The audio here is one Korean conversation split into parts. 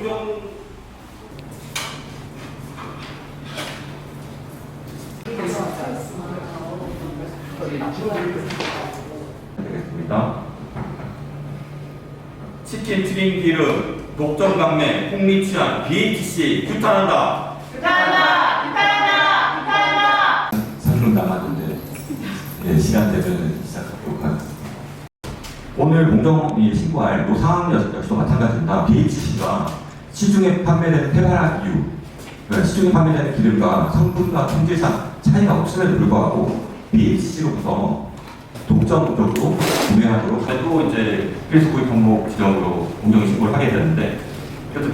공정 되겠습니다. 치킨 튀김 기름, 독점 강매, 폭리 취한, BHC 규탄한다. 3분 남았는데 예, 시간 되면 시작하도록 하겠습니다. 오늘 공정위 신고할 또 상황 역- 역시도 마찬가지입니다. BHC가 시중에 판매되는 페바라 이유, 그러니까 시중에 판매되는 기름과 성분과 품질상 차이가 없음에도 불구하고 BHC로부터 독점적으로 구매하도록 또 이제 필수 구입 항목 지정으로 공정 신고를 하게 되는데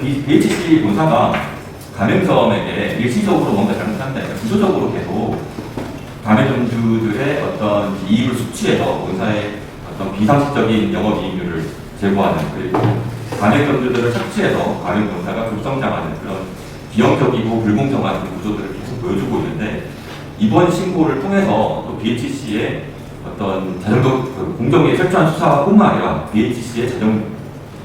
B- BHC 본사가 가맹점에게 일시적으로 뭔가 잘못한다, 그러니까 구조적으로 계속 가맹점주들의 어떤 이익을 숙취해서 본사의 어떤 비상식적인 영업이익률을 제고하는 그리고 가맹점주들을 착취해서 가맹점사가 급성장하는 그런 비형적이고 불공정한 구조들을 계속 보여주고 있는데 이번 신고를 통해서 또 BHC의 어떤 자정적 그 공정위의 철저한 수사뿐만 아니라 BHC의 자정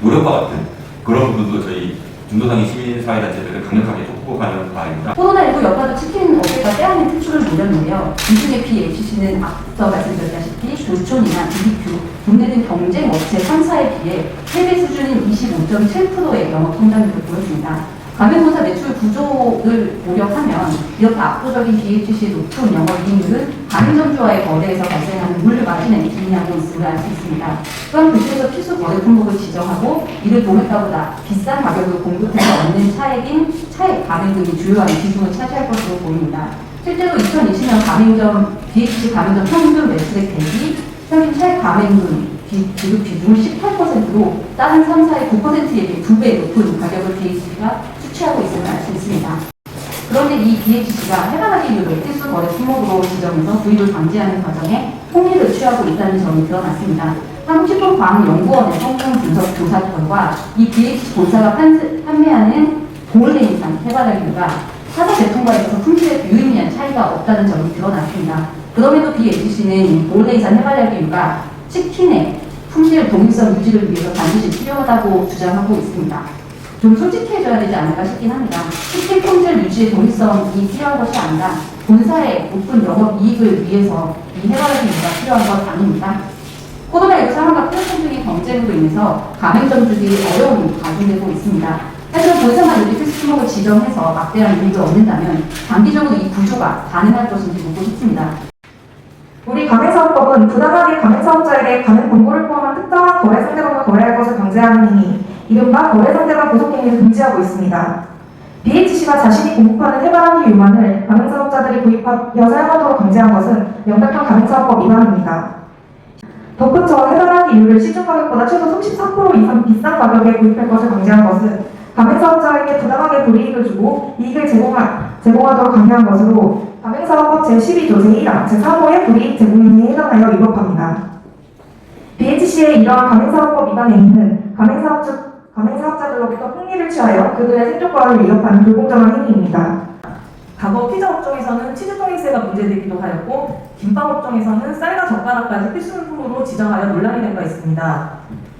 노력과 같은 그런 부분도 저희 중도상의 시민사회단체들을 강력하게 촉구하는 바입니다. 코로나19 여파로 치킨 업계가 빼앗는 특수를 노렸는데요. 이 중에 BHC는 앞서 말씀드렸다시피 조촌이나 BBQ, 국내 등 경쟁 업체 3사에 비해 세계 수준인 25.7%의 영업 성장률을 보였습니다. 가맹본사 매출 구조를 고려하면 이렇게 압도적인 BHC의 높은 영업이익률은 가맹점주와의 거래에서 발생하는 물 마진에 기인하고 있음을 알 수 있습니다. 또한 그중에서 필수 거래 품목을 지정하고 이를 도매가보다 비싼 가격을 공급해서 얻는 차액인 차액 가맹금이 주요한 비중을 차지할 것으로 보입니다. 실제로 2020년 가맹점 BHC 가맹점 평균 매출액 대비 평균 차액 가맹금 비- 지급 비중은 18%로 다른 3사의 9%에 비해 2배 높은 가격을 BHC가 수 취하고 있음을 알수 있습니다. 그런데 이 BHC가 해당하기 이유를 필수 거래 품목으로 지정해서 구입을 방지하는 과정에 통일을 취하고 있다는 점이 드러났습니다. 한국식품 과학연구원의 성분 분석 조사 결과 이 BHC 본사가 판- 판매하는 보울레인산 해바라기가 타사 제품과 있어서 품질에 유의미한 차이가 없다는 점이 드러났습니다. 그럼에도 BHC는 이 보울레인산 해바라기가 치킨의 품질 동일성 유지를 위해서 반드시 필요하다고 주장하고 있습니다. 좀 솔직해져야 되지 않을까 싶긴 합니다. 치킨 품질 유지의 동일성이 필요한 것이 아니라 본사의 높은 영업 이익을 위해서 이 해바라기가 필요한 것 아닙니다. 코로나19 상황과 플랫폼적인 경쟁으로 인해서 가맹점주들이 어려움이 가중되고 있습니다. 하지만 본사만 이렇게 필수 품목을 지정해서 막대한 이익을 얻는다면 단기적으로 이 구조가 가능할 것인지 묻고 싶습니다. 우리 가맹사업법은 부당하게 가맹사업자에게 가맹 권고를 포함한 특정한 거래 상대방과 거래할 것을 강제하는 행위, 이른바 거래 상대방 구속 행위를 금지하고 있습니다. BHC가 자신이 공급하는 해바라기 유만을 가맹사업자들이 구입하여 사용하도록 강제한 것은 명백한 가맹사업법 위반입니다. 덧붙여 해바라기 유를 시중 가격보다 최소 33% 이상 비싼 가격에 구입할 것을 강제한 것은 가맹사업자에게 부당하게 불이익을 주고 이익을 제공하, 제공하도록 강요한 것으로 가맹사업법 제12조 제1항 제3호의 불이익 제공행위에 해당하여 위법합니다. BHC의 이러한 가맹사업법 위반 행위는 가맹사업자, 가맹사업자들로부터 폭리를 취하여 그들의 생존권을 위협하는 불공정한 행위입니다. 과거 피자 업종에서는 치즈 토닉스가 문제되기도 하였고 김밥 업종에서는 쌀과 젓가락까지 필수품으로 지정하여 논란이 된 바 있습니다.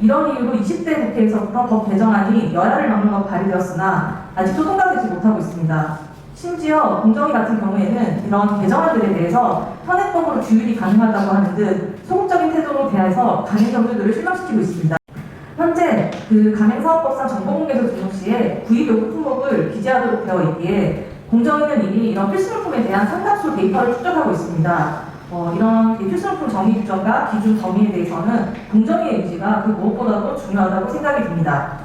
이런 이유로 20대 국회에서부터 법 개정안이 여야를 막론하고 발의되었으나 아직도 통과되지 못하고 있습니다. 심지어 공정위 같은 경우에는 이런 개정안들에 대해서 현행법으로 규율이 가능하다고 하는 듯 소극적인 태도로 대해서 가맹점주들을 실망시키고 있습니다. 현재 그 가맹사업법상 정보공개서 등록 시에 구입 요구 품목을 기재하도록 되어 있기에 공정위는 이미 이런 필수물품에 대한 상당수 데이터를 축적하고 있습니다. 어, 이런 이 필수물품 정의 규정과 기준 범위에 대해서는 공정위의 의지가 그 무엇보다도 중요하다고 생각이 듭니다.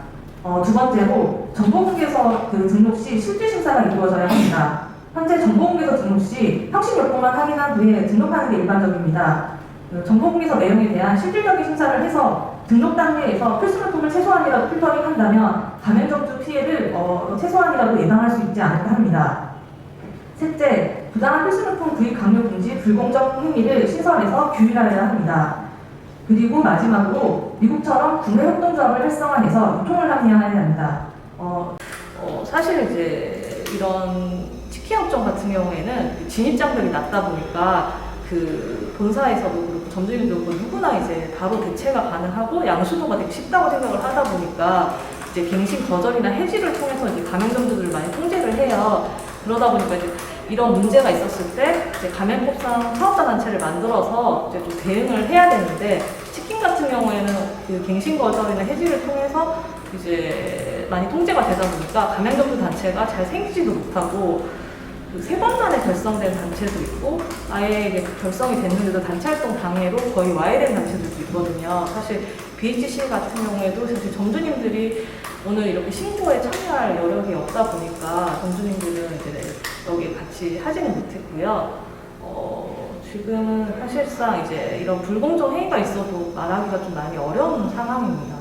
어, 두 번째로 정보공개서 그 등록 시 실질 심사가 이루어져야 합니다. 현재 정보공개서 등록 시 형식 요건만 확인한 후에 등록하는 게 일반적입니다. 그 정보공개서 내용에 대한 실질적인 심사를 해서 등록 단계에서 필수물품을 최소한이라도 필터링한다면 감염점주 피해를 어, 최소한이라도 예방할 수 있지 않을까 합니다. 셋째, 부당한 필수물품 구입 강요 금지 불공정 행위를 신설해서 규율하여야 합니다. 그리고 마지막으로 미국처럼 국내 협동조합을 활성화해서 유통을 합리화해야 합니다. 어, 어, 사실 이제 이런 치킨 업종 같은 경우에는 진입장벽이 낮다 보니까 그 본사에서도 그렇고 점주님도 그렇고 누구나 이제 바로 대체가 가능하고 양수도가 되게 쉽다고 생각을 하다 보니까 이제 갱신 거절이나 해지를 통해서 이제 가맹점주들을 많이 통제를 해요. 그러다 보니까 이제 이런 문제가 있었을 때 이제 가맹법상 사업자 단체를 만들어서 이제 좀 대응을 해야 되는데 치킨 같은 경우에는 그 갱신 거절이나 해지를 통해서 이제 많이 통제가 되다 보니까 가맹점주 단체가 잘 생기지도 못하고 그 세 번 만에 결성된 단체도 있고 아예 이게 결성이 됐는데도 단체 활동 방해로 거의 와해된 단체들도 있거든요. 사실 BHC 같은 경우에도 사실 점주님들이 오늘 이렇게 신고에 참여할 여력이 없다 보니까 점주님들은 이제 여기 같이 하지는 못했고요. 어, 지금은 사실상 이제 이런 불공정 행위가 있어도 말하기가 좀 많이 어려운 상황입니다.